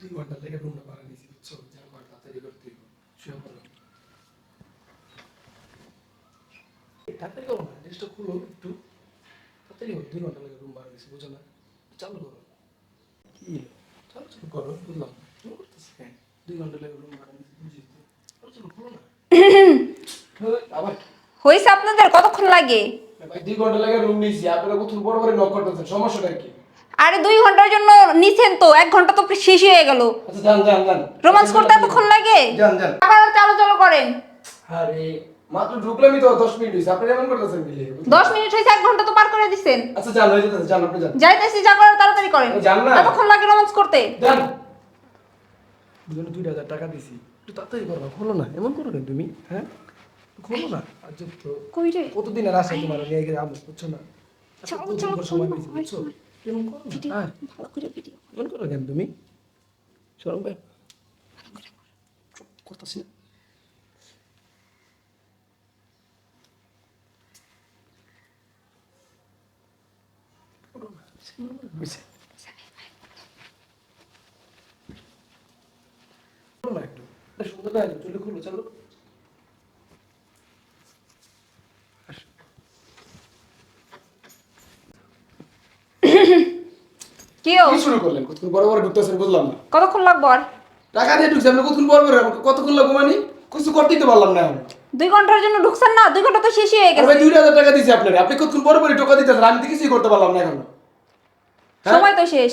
দুই ঘণ্টা থেকে রুমটা ভাড়া নিয়েছি বুঝছ? যা কর তাড়াতাড়ি করতে শুয়ে পড়ো তাড়াতাড়ি করো না ড্রেসটা খুলো একটু। তাড়াতাড়ি করো দুই ঘণ্টা লাগে রুম ভাড়া নিয়েছি বুঝো না? চালু করো। কি চালু চালু করো বুঝলাম। তুমি করতেছি কেন? দুই ঘণ্টা লাগে রুম ভাড়া নিয়েছি বুঝিস তো। খুলো না। হ্যাঁ, আবার হয়েছে আপনাদের কতক্ষণ লাগে? ভাই দুই ঘণ্টা লাগে রুম নিয়েছি আপনারা কোথাও বড় বড় নক করতেছেন সমস্যাটা কি? আরে দুই ঘণ্টার জন্য নিছেন তো এক ঘণ্টা তো শেষ হয়ে গেল। আচ্ছা যান যান যান। রোমান্স করতে এতক্ষণ লাগে? যান যান আবার চালু চালু করেন। আরে মাত্র ঢুকলামই তো দশ মিনিট হয়েছে আপনি এমন করতেছেন বিলে দশ মিনিট হয়েছে এক ঘণ্টা তো পার করে দিছেন। আচ্ছা যান যেতেছে যান আপনি যান। যাইতেছি যা করার তাড়াতাড়ি করেন। যান না। এতক্ষণ লাগে রোমান্স করতে। যান। দুজনে দুই হাজার টাকা দিছি। একটু তাড়াতাড়ি করো খোলো না এমন করো না তুমি হ্যাঁ? খোলো না আর যে তো কই রে? কতদিনের আশা তোমার? নিয়ে গেলে আমি বুঝছ না? আচ্ছা, চলো, কতদিন চলো, হয়, বুঝছ। এমন করো ভিডিও ভালো করে ভিডিও। এমন করো কেন তুমি? সরম ভাই চুপ করতেছি না। বুঝছে খোলো না একটু। সুন্দর না চলে খুলো চলো। কি কি শুরু করলেন? কতক্ষণ বড় বড় ঢুকতেছেন বুঝলাম না। কতক্ষণ লাগবো আর? টাকা দিয়ে আপনি কতক্ষণ বড় বড় কতক্ষণ লাগবো মানে? কিছু করতেই তো পারলাম না দুই ঘণ্টার জন্য ঢুকছেন না? দুই ঘণ্টা তো হয়ে গেছে। দুই হাজার টাকা দিয়েছি আপনার। আপনি কতক্ষণ বড় বড় টাকা দিতেছেন? আমি তো কিছুই করতে পারলাম না এখন। হ্যাঁ? সময় তো শেষ।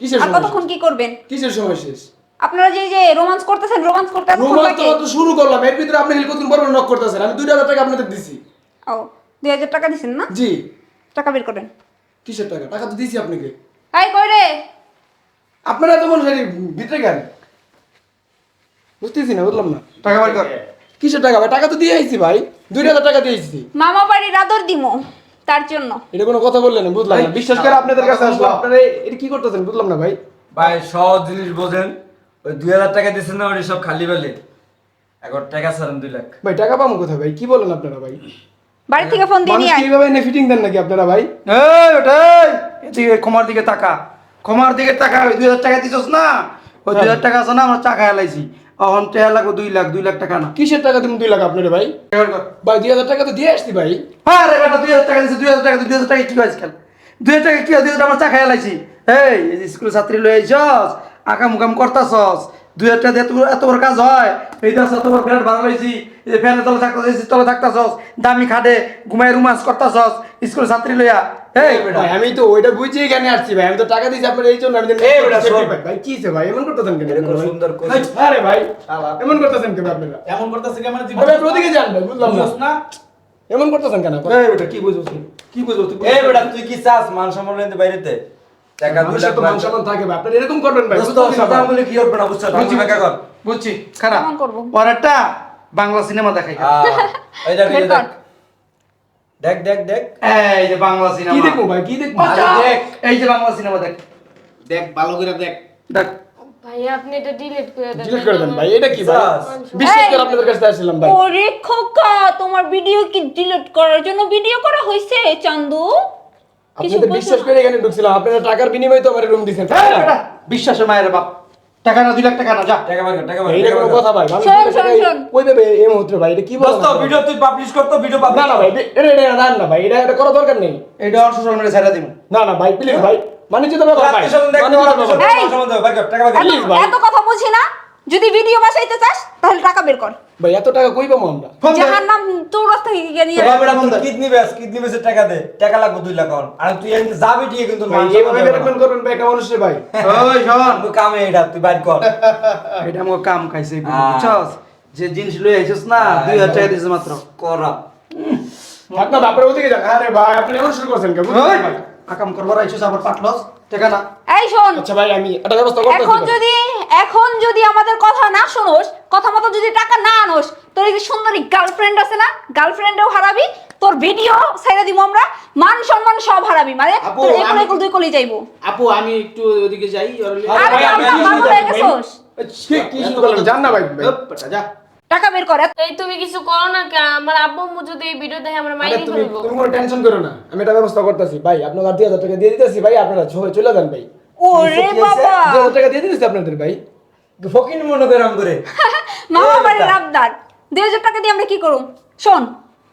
কিসের সময় কতক্ষণ কি করবেন? কিসের সময় শেষ? আপনারা যে যে রোমান্স করতেছেন রোমান্স করতে রোমান্স তো শুরু করলাম। এর ভিতরে আপনি কতক্ষণ বড় বড় নক করতেছেন? আমি দুই হাজার টাকা আপনাদের দিছি। ও দুই হাজার টাকা দিছেন না? জি। টাকা বের করেন। কিসের টাকা? টাকা তো দিয়েছি আপনাকে। তাই কই রে? আপনারা এত মানুষ ভিতরে কেন বুঝতেছি না বুঝলাম না। টাকা বার কর। কিসের টাকা ভাই? টাকা তো দিয়ে আইছি ভাই। দুই হাজার টাকা দিয়েছি মামা বাড়ির আদর দিমো তার জন্য। এটা কোনো কথা বললেন না বুঝলাম না। বিশ্বাস করে আপনাদের কাছে আসলাম। আপনারা এটা কি করতেছেন বুঝলাম না ভাই। ভাই সহজ জিনিস বোঝেন। ওই দুই হাজার টাকা দিচ্ছেন না ওই সব খালি বেলে। এখন টাকা ছাড়েন দুই লাখ। ভাই টাকা পাবো কোথায় ভাই? কি বলেন আপনারা ভাই? বাড়ি থেকে ফোন দিয়ে নিয়ে আয়। কীভাবে এনে ফিটিং দেন নাকি আপনারা ভাই? এই ওটাই। এদিকে ক্ষমার দিকে তাকা। ক্ষমার দিকে তাকা ওই দুই হাজার টাকা দিছস না? ওই দুই হাজার টাকা আছে না আমরা টাকা হেলাইছি অহন টেয়া লাগবে দুই লাখ দুই লাখ টাকা না। কিসের টাকা তুমি দুই লাখ আপনারা ভাই? ভাই দুই হাজার টাকা তো দিয়ে আসছি ভাই। হ্যাঁ রে বেটা দুই হাজার টাকা দিছে দুই হাজার টাকা দুই হাজার টাকা কি হয়েছে খেল? দুই হাজার টাকা কি হয় দুই হাজার টাকা আমরা টাকা হেলাইছি এই স্কুল ছাত্রী লই আইছস আকাম উকাম করতাছস দুই হাজার টাকা দিয়ে এত বড়- কাজ হয়। এই দশ এত বড় ফ্ল্যাট ভাড়া লইছি এই যে ফ্যানের তলে থাকতাছিস তলে থাকতাছস দামি খাটে ঘুমাই রুমান্স করতাছস স্কুল ছাত্রী লইয়া। এই আমি তো ওইটা বুঝে এখানে আসছি ভাই। আমি তো টাকা দিয়েছি আপনার এই জন্য আমি এই বেটা, ভাই, কি ভাই? এমন করতেছেন কেন? সুন্দর আরে ভাই এমন করতেছেন কেন আপনারা? এমন করতেছে কেমন আরে আপনি ওদিকে যান ভাই বুঝলাম না। না। এমন করতেছেন কেন এই বেটা কি বুঝছিস? কি বুঝছিস তুই এই বেটা তুই কি চাস? মান সম্মান বাইরেতে? মান ভাই। এরকম করবেন ভাই ভাই। কি বুঝছি খারাপ। পরেরটা বাংলা সিনেমা দেখাই দেখ। দেখ। দেখ দেখ দেখ। এই যে বাংলা সিনেমা। কি দেখব ভাই কি দেখব? দেখ এই যে বাংলা সিনেমা দেখ। দেখ ভালো করে দেখ। দেখ। ভাইয়া আপনি এটা ডিলিট করে দেন। ডিলিট করে দেন ভাই এটা কি ভাই? বিশ্বাস করে আপনাদের কাছে আসছিলাম ভাই। ওরে খোকা তোমার ভিডিও কি ডিলিট করার জন্য ভিডিও করা হয়েছে চান্দু? আপনাদের বিশ্বাস করে এখানে ঢুকছিলাম। আপনারা টাকার বিনিময়ে তো আমার রুম দিয়েছেন বিশ্বাসের মায়ের বাপ। টাকা না দুই লাখ টাকা না যা। টাকা বার টাকা বার কর, কোনো কথা ভাই শোন, শোন, শোন। ওই ভাবে এই মুহূর্তে ভাই এটা কি বলেন দোস্ত ভিডিও তুই পাবলিশ কর তো ভিডিও পাবলিশ না ভাই এটা এটা এটা না না ভাই এটা এটা করা দরকার নেই। এটা আর সোশ্যাল মিডিয়া ছেড়ে দিব। না না ভাই প্লিজ ভাই। মানিজ্য তো ভাই। আত্মীয় স্বজন দেখতে মানিজ্য পারো, ব্যাপার। এই! মান সম্মান দাও, বার কর, টাকা বার কর। এত- Please ভাই। এত কথা বুঝি না? যদি ভিডিও বাসাইতে চাস তাহলে টাকা বের কর। ভাই এত টাকা কই পাবো আমরা। যাহার চৌরাস্তা থেকে গিয়ে নিয়ে আয়। বেটা কিডনি বেচ কিডনি বেচে টাকা দে। টাকা লাগবে দুই লাখ এখন। আর তুই এমনি যাবি ঠিক কিন্তু ভাই এইভাবে না। ম্যানেজমেন্ট করবেন ভাই একটা মানুষের ভাই। ওই শোন। আমি কামে এটা তুই বাইর কর। এটা আমার কাম খাইছে। বুঝছস? যে জিনিস লই আইছস না দুই হাজার টাকা দিছে মাত্র। করা। আপনার বাপের ওদিকে যান আরে ভাই আপনি এমন শুরু করছেন কেন? আকাম করবার আইছস আবার পাটলস টাকা না। এই শোন আচ্ছা ভাই আমি একটা ব্যবস্থা করতেছি এখন যদি এখন যদি আমাদের কথা না শোনোস কথা মতো যদি টাকা না আনোস তোর এই যে সুন্দরী গার্লফ্রেন্ড আছে না গার্লফ্রেন্ডও হারাবি তোর ভিডিও ছেড়ে দিব আমরা মান সম্মান সব হারাবি মানে তোর একুল একুল দুই কলি যাইবো। আপু আমি একটু ওদিকে যাই আরে পাগল হয়ে গেছোস। কি কি শুরু করলেন জান না। ভাই। যা। টাকা বের করে এই তুমি কিছু করো না কে? আমার আব্বু আম্মু যদি এই ভিডিও দেখে আমার তুমি ফেলব তুমি কোনো টেনশন করো না। আমি এটা ব্যবস্থা করতেছি। ভাই আপনার দুই হাজার টাকা দিয়ে দিতেছি। ভাই আপনারা চলে যান ভাই। ওরে বাবা! হাজার টাকা দিয়ে দিয়েছি আপনাদের ভাই। ফকিন মনে করে মামা এই বাড়ির বেটা। আবদার দুই হাজার টাকা দিয়ে আমরা কি করুম? শোন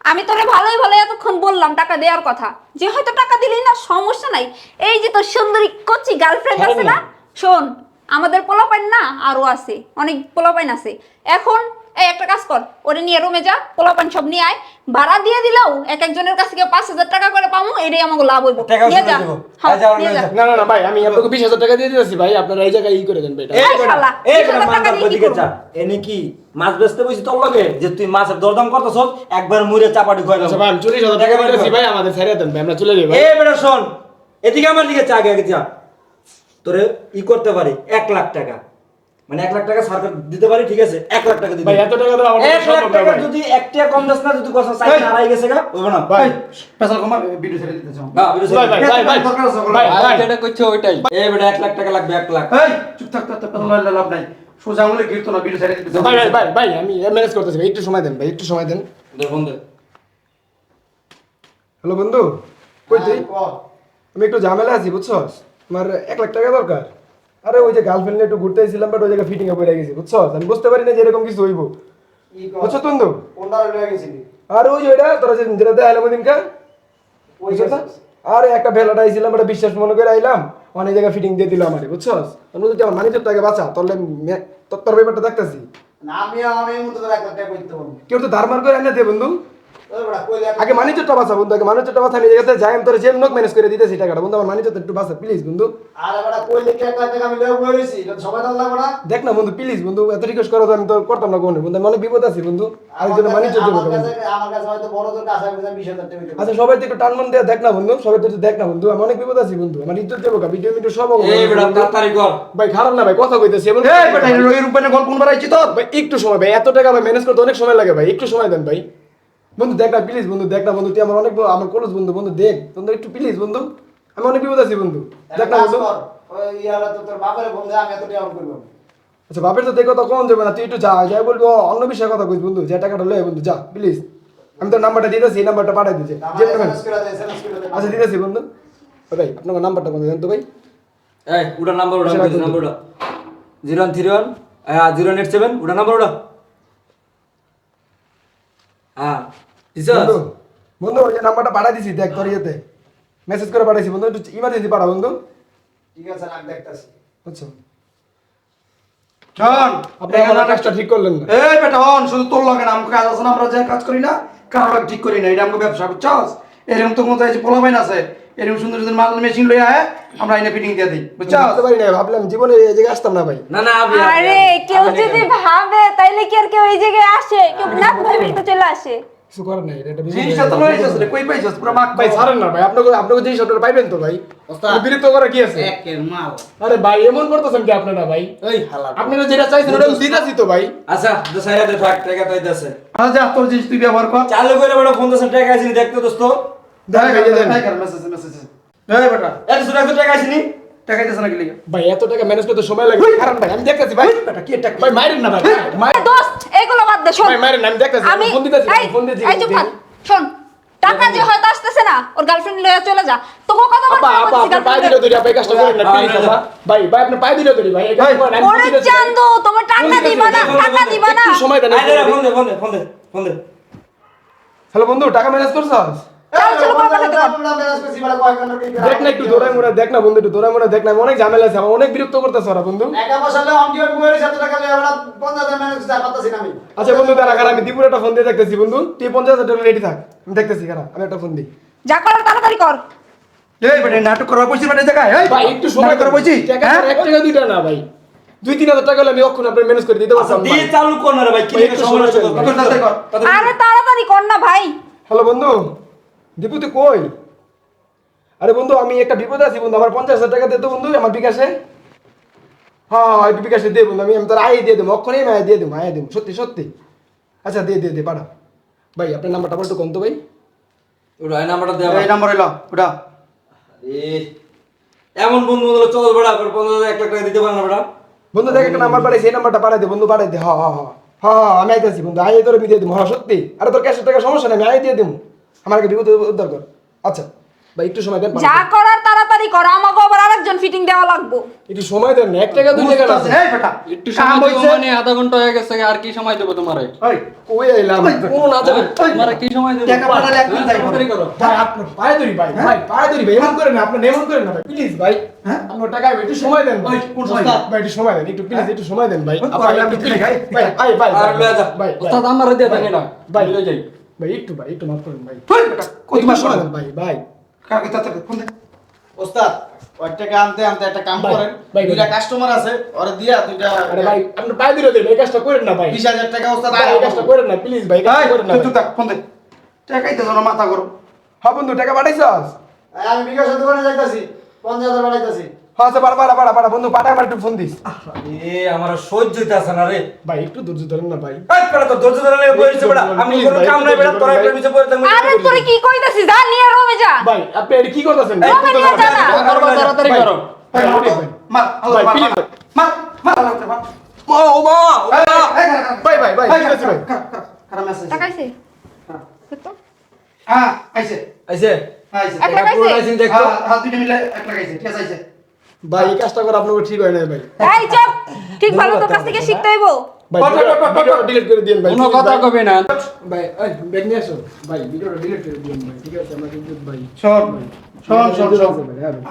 আমি তোরে ভালোই ভালো এতক্ষণ বললাম টাকা দেওয়ার কথা। যে হয়তো টাকা দিলেই না সমস্যা নাই। এই যে তোর সুন্দরী কচি গার্লফ্রেন্ড ছাড়েন আছে। না শোন আমাদের পোলাপাইন না আরও আছে অনেক পোলাপাইন আছে। এখন এই একটা কাজ কর। ওরে নিয়ে রুমে যা পোলাপাইন সব নিয়ে আয়। ভাড়া দিয়ে দিলেও এক একজনের কাছ থেকে পাঁচ হাজার টাকা করে পাবো এটাই আমাকে লাভ হইব। নিয়ে যা। দেবো। হ্যাঁ, আয় যাও, নিয়ে নিয়ে যা। যাও। না না না ভাই আমি আপনাকে বিশ হাজার টাকা দিয়ে দিয়েছি ভাই। আপনারা এই জায়গায় ই করে দেন ভাই। এই এই এই। এনে কি মাছ বেচতে বসি তোর লগে? যে তুই মাছের দরদাম করতেছ একবার মুড়ে চাপাটি খোয়া আচ্ছা ভাই আমি চল্লিশ হাজার টাকা ভাই আমাদের ছেড়ে দেন ভাই আমরা চলে যাই ভাই। এ বেটা শোন এদিকে আমার দিকে চা আগে আগে যা। তোরে ই করতে পারি এক লাখ টাকা। মানে এক লাখ টাকা সরকার দিতে পারি ঠিক আছে এক লাখ টাকা দিতে ভাই এত টাকা তো আমার এক লাখ টাকা যদি একটা কম দাস না যদি চাই না আড়াই গেছে গা না। ভাই। পেশাল কমা ভিডিও ছেড়ে দিতে চাও না, বিরু ভাই ভাই ভাই ভাই। ভাই ভাই যেটা করছে ওইটাই। এ বেটা এক লাখ টাকা লাগবে এক লাখ। এই। চুপ থাক পেশাল লইলে লাভ নাই। সোজা আঙুলে গিরতো না ভিডিও ছেড়ে দিতে চাও ভাই ভাই ভাই ভাই আমি ম্যানেজ করতেছি ভাই একটু সময় দেন ভাই একটু সময় দেন। দে দে। হ্যালো বন্ধু কই তুই? আমি একটু ঝামেলা আছি বুঝছস? আমার এক লাখ টাকা দরকার। আরে ওই যে গার্লফ্রেন্ড একটু ঘুরতে এসেছিলাম বাট ওই জায়গায় ফিটিং এ পড়ে গেছি বুঝছস আমি বুঝতে পারি না যে এরকম কিছু হইব। বুঝছ বন্ধু কোনটারে লইয়া গেছিলি? আর ওই যে ওইটা তোরা যে যেটা দেখাইলাম ওদিনকা ওই বুঝছ আরে একটা ভেলাটা আইছিলাম একটা বিশ্বাস মনে করে আইলাম অনেক জায়গায় ফিটিং দিয়ে দিল আমারে বুঝছস আমি যদি আমার মানিজের টাকা বাঁচা তাহলে তোর ব্যাপারটা দেখতেছি। না, আমি আমি এই মুহূর্তে তোর এক কইতে পারব কেউ তো ধার মার করে এনে দে বন্ধু। আগে মানিজেরটা বাঁচা বন্ধু আগে মানিজেরটা বাঁচা আমি এই জায়গাতে যাই আমি তোর যে লোক ম্যানেজ করে দিতেছি টাকাটা বন্ধু আমার মানিজেরটা একটু বাঁচা প্লিজ বন্ধু আরে বেটা, কইলে কি এক লাখ টাকা আমি রইছি? এটা তো সময় লাগবে না? দেখ না বন্ধু প্লিজ বন্ধু এত রিকোয়েস্ট করো তো আমি তো করতাম না কোনো বন্ধু অনেক বিপদ আছি বন্ধু আমার আরেকজন কাছে- মানিজ্য দেবো আমার কাছে- আমার কাছে হয়তো বড় তোর কাছে আমি বিশ হাজার টাকা দিতে আচ্ছা সবাই তো একটু টান মন দিয়ে দেখ না বন্ধু সবাই তো একটু দেখ না বন্ধু আমি অনেক বিপদ আছি বন্ধু আমার ইজ্জত দেবো কা ভিডিও মিডিও সব হবে এই বেটা বন্ধু। তাড়াতাড়ি কর ভাই খারাপ না ভাই কথা কইতেছি এমন এই বেটা, এই রোগের উপরে গল্প কোন বাড়াইছি তোর? ভাই একটু সময় ভাই এত টাকা ভাই ম্যানেজ করতে অনেক সময় লাগে ভাই একটু সময় দেন ভাই বন্ধু দেখ না প্লিজ বন্ধু দেখ না বন্ধু তুই আমার অনেক বড়- আমার কলেজ বন্ধু বন্ধু দেখ বন্ধু একটু প্লিজ বন্ধু আমি অনেক বিপদ আছি বন্ধু দেখ না বন্ধু। আচ্ছা বাপের তো দেখ কথা কম যাবে না তুই একটু যা যাই বলব অন্য বিষয়ে কথা কইস বন্ধু যে টাকাটা লয় বন্ধু যা প্লিজ আমি তোর নাম্বারটা দিতেছি এই নাম্বারটা পাঠাই দিচ্ছি। আচ্ছা দিতেছি বন্ধু। ভাই আপনার নাম্বারটা বন্ধু দেন তো ভাই? এই উড়া নাম্বার বন্ধু। নাম্বার উড়া। Zero one three one zero eight seven উড়া নাম্বার উড়া। হ্যাঁ বন্ধু বন্ধু ওই নাম্বারটা পাঠাই দিছি দেখ তোর ইয়েতে। মেসেজ করে পাঠাইছি বন্ধু একটু ইমার্জেন্সি পাঠা বন্ধু। ঠিক আছে, রাখ, দেখতাছি। আচ্ছা শোন, আপনি আমার কাজটা ঠিক করলেন না। এই বেটা হন শুধু তোর লাগে না আমাকে কাজ আছে না আমরা যে কাজ করি না কারও ঠিক করি না এটা আমাকে ব্যবসা বুঝছস? এরকম তো মতো এই যে পোলা আছে। এরকম সুন্দর সুন্দর মাল মেশিন লইয়া আয় আমরা এনে ফিটিং দিয়ে দিই। বুঝছস বুঝতে পারি না ভাবলাম জীবনে এই জায়গায় আসতাম না ভাই। না না আরে কেউ যদি ভাবে তাইলে কি আর কেউ এই জায়গায় আসে? কেউ না ভাবে তো চলে আসে। কিছু করার নাই এটা একটা জিনিসটা তো গেছে। কই পাইছস? পুরো মাক ভাই ছাড়েন না ভাই আপনাকে আপনাকে জিনিস আপনারা পাইবেন তো ভাই ওস্তাদ। বিরক্ত করা কি আছে? একের মাল। আরে ভাই এমন করতেছেন কি আপনারা ভাই? ওই হালা আপনারা যেটা চাইছেন ওটা দিতাছি তো ভাই। আচ্ছা তো সাইরা দে থাক টাকা তো আচ্ছা তোর জিনিস তুই ব্যবহার কর। চালু করে ফোন দিছেন টাকা আইছিনি দেখতে দোস্ত। ভাই দেন। দেখ মেসেজ মেসেজ এই বেটা। একশো টাকা টাকা আইছিনি টাকা দিছ না কি লিগা? ভাই এত টাকা ম্যানেজ করতে সময় লাগে। কারণ ভাই আমি দেখতেছি ভাই। কি টাকা ভাই মাইরেন না ভাই। মাই- এ দোস্ত এগুলো বাদ দে শোন। ভাই মাইরেন আমি দেখতেছি আমি ফোন দিতেছি ফোন দিতেছি এই চুপ থাক শোন টাকা যে হয়তো আসতেছে না ওর গার্লফ্রেন্ড লয়ে চলে যা। তোকে কথা আপা আপা আপনার পায়ে দিলে ধরি আপনি করেন না প্লিজ আপা। ভাই ভাই আপনি পায়ে দিলে ভাই ওরে। চান্দু তোমার টাকা দিবা না টাকা দিবা না একটু সময় দেন দে ফোন দে ফোন দে ফোন দে ফোন দে। হ্যালো বন্ধু টাকা ম্যানেজ করছস? চল, চল, বাবা, বাবা, বাবা। আমরা ম্যানেজ করছি বেটা কয় ঘণ্টা কি দেখ না একটু দৌড়াই মোড়া দেখ না বন্ধু একটু দৌড়াই মোড়া দেখ না অনেক ঝামেলা আছে অনেক বিরক্ত করতেছ ওরা বন্ধু। একা বসালে অঙ্কি অঙ্কি করে এত টাকা লইয়া বেটা 50000 ম্যানেজ করতে পারতাছি না আমি। আচ্ছা বন্ধু দাঁড়া খারাপ আমি দীপুর একটা ফোন দিয়ে দেখতেছি বন্ধু। তুই পঞ্চাশ হাজার রেডি থাক আমি দেখতেছি খারাপ আমি একটা ফোন দিই। যা করার তাড়াতাড়ি কর। এই বেটা নাটক করা বসছি বেটা জায়গায় এই। ভাই একটু সময় নাটক করা টাকা এক টাকা দুইটা না ভাই। দুই তিন হাজার টাকা হলে আমি অক্ষণ আপনার ম্যানেজ করে দিতে আচ্ছা পারতাম দিয়ে চালু কর না রে ভাই কি। তাড়াতাড়ি আরে তাড়াতাড়ি কর না ভাই। হ্যালো বন্ধু। দীপু তুই কই? আরে বন্ধু আমি একটা বিপদে আছি বন্ধু আমার পঞ্চাশ হাজার টাকা দে তো বন্ধু আমার বিকাশে। হ্যাঁ একটু বিকাশে দে বন্ধু আমি আমি তোর আয় দিয়ে দেবো অক্ষণে আমি আয় দিয়ে দেবো আয় দেবো সত্যি সত্যি। আচ্ছা দে দে দে পাঠা। ভাই আপনার নাম্বারটা বলতো কম তো ভাই। ওটা এই নাম্বারটা দে এই নাম্বার হইল ওটা এ এমন বন্ধু হলো চল বেড়া পর পনেরো হাজার এক লাখ টাকা দিতে পারে না বেড়া। বন্ধু দেখ একটা নাম্বার পাঠাইছি এই নাম্বারটা পাঠাই দে বন্ধু পাঠাই দে হ্যাঁ হ্যাঁ হ্যাঁ হ্যাঁ আমি আইতেছি বন্ধু আয় তোর আমি দিয়ে দেবো হ্যাঁ সত্যি। আরে তোর ক্যাশের টাকা সমস্যা নেই আমি আয় দিয়ে দেবো। আমার আগে বিপদ উদ্ধার কর। আচ্ছা ভাই একটু সময় দেন যা করার তাড়াতাড়ি করো আমাকে আবার আরেকজন ফিটিং দেওয়া লাগবো। একটু সময় দেন এক টাকা দুই টাকা এই বেটা একটু সময় হইছে। মানে আধা ঘণ্টা হয়ে গেছে আর কি সময় দেবো তোমারে? ওই, কই আইলাম? কোন না যাবে তোমারে কি সময় দেবো? টাকা পাঠালে এক মিনিট। তাড়াতাড়ি করো। ভাই আপনার পায়ে ধরি ভাই ভাই পায়ে ধরি ভাই এমন করেন না আপনি এমন করেন না ভাই প্লিজ ভাই। হ্যাঁ? আপনার টাকা একটু সময় দেন ভাই। কোন সময়? ভাই একটু সময় দেন একটু প্লিজ একটু সময় দেন ভাই। ওই, আপা, কয়লা একটু বিক্রি please, খাই। ভাই ভাই ভাই আর লয়ে যা। ভাই ভাই। ওস্তাদ আমারে দিয়ে দেন এটা। ভাই। ভাই যাই। ভাই একটু ভাই একটু মাফ করেন ভাই সময় ভাই ভাই কাকে তাড়াতাড়ি ফোন দে। ওস্তাদ ওই টাকা আনতে আনতে একটা কাম করেন। দুইটা কাস্টমার আছে ওরা দিয়া দুইটা আরে ভাই আপনি পায়ে ধরে দেন এই কাজটা করেন না ভাই টাকা ওস্তাদ ভাই, এই কাজটা করেন না প্লিজ ভাই করেন না তুই ভাই। চুপ থাক, ফোন দে। টাকাই তো মাথা গরম। হ্যাঁ বন্ধু টাকা পাঠাইছস? আমি বিকাশ দোকানে যাইতাছি পঞ্চাশ হাজার বাড়াইতাছি হ্যাঁ আচ্ছা পাড়া পাড়া পাড়া পাড়া বন্ধু আমার একটু ফোন দিস এ আমার সহ্য হইতাছে না রে ভাই একটু ধৈর্য ধরেন না ভাই এই বেটা তো ধৈর্য ধরে লাগে বইছে বেটা আমি কোনো কাম নাই বেটা তোরা একটা পিছে পড়ে থাকবি আরে তোরে কি কইতাছিস যা নিয়ে রুমে যা ভাই আপনি এটা কি করতেছেন এই, নিয়ে যা না করবা তাড়াতাড়ি করো। মার, আল্লাহ, মার, মার, মার, মা ও মা। ভাই, ভাই, ভাই, ঠিক আছে, ভাই। খারা, message। টাকাইছে হ্যাঁ। কত হ্যাঁ, আইছে, আইছে আইছে। এক লাখ পুরো আইছে লাইসেন্স দেখতো হ্যাঁ, হ্যাঁ, দুইটা মিলে এক লাখ আইছে, ঠিক আছে, আইছে। ভাই এই কাজটা করে আপনার ঠিক হয় না ভাই। এই চুপ! ঠিক ভালো তোর কাছ থেকে শিখতে হইবো। ডিলিট করে দিন ভাই কোনো কথা কবে না। ভাই এই ব্যাগ নিয়ে আসো ভাই ভিডিওটা ডিলিট করে দিন ভাই ঠিক আছে আমরা কিন্তু ভাই। ভাই, হ্যাঁ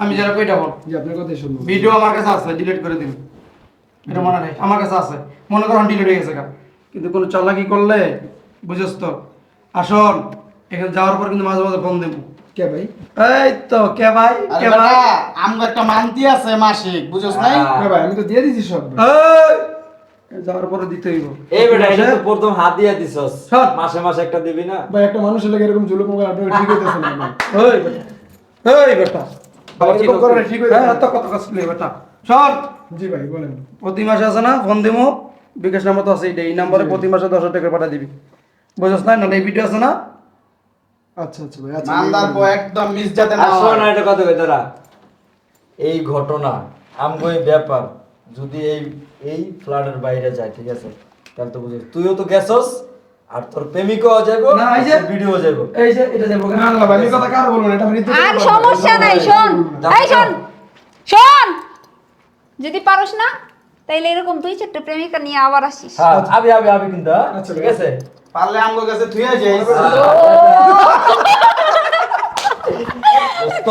আমি যারা কইটা বল জি আপনার কথাই ভিডিও আমার কাছে আছে ডিলিট করে দিন। এটা মনে নেই আমার কাছে আছে। মনে করুন ডিলিট হয়ে গেছে। কিন্তু কোনো চালাকি করলে বুঝছ তো। আসুন এখানে যাওয়ার পর কিন্তু মাঝে মাঝে ফোন দেবো। কে ভাই? এই তো কে ভাই? কে ভাই? আমগো একটা মান্তি আছে মাসিক বুঝছ নাই? হ্যাঁ। ভাই আমি তো দিয়ে দিছি সব। এই, যাওয়ার পরে দিতে হইব। এই বেটা এটা তো প্রথম হাত দিয়া দিছস। শোন। মাসে মাসে একটা দিবি না? ভাই একটা মানুষের লাগে এরকম জুলুম করে আপনার ঠিক হইতেছে না ওই বেটা। ওই বেটা। এরকম করে ঠিক হয়ে তো কত কষ্ট বেটা। শোন জি ভাই বলেন। প্রতি মাসে আছে না? ফোন দিমু। বিকাশ নাম্বার তো আছে এই নাম্বারে প্রতি মাসে দশ হাজার টাকা পাঠা দিবি। বুঝছ না? এই ভিডিও আছে না? আচ্ছা আচ্ছা ভাই আচ্ছা মান্দার পর একদম মিস যাতে না আসো হয়। না এটা কথা কই তোরা এই ঘটনা আমগো এই ব্যাপার যদি এই এই ফ্লাডের বাইরে যায় ঠিক আছে? তাহলে তো বুঝিস। তুইও তো গেছস আর তোর প্রেমিকও যাইবো না, এই যে- ভিডিও যাইবো। এই যে এটা যাব না না ভাই কথা কার বলব না এটা আমি আর সমস্যা নাই শোন। এই শোন শোন। যদি পারোস না তাইলে এরকম দুই চারটে প্রেমিকা নিয়ে আবার আসিস। হ্যাঁ আবি আবি আবি কিন্তু হ্যাঁ? আচ্ছা, ঠিক আছে। পারলে আমগো কাছে থুইয়া যাই। দোস্ত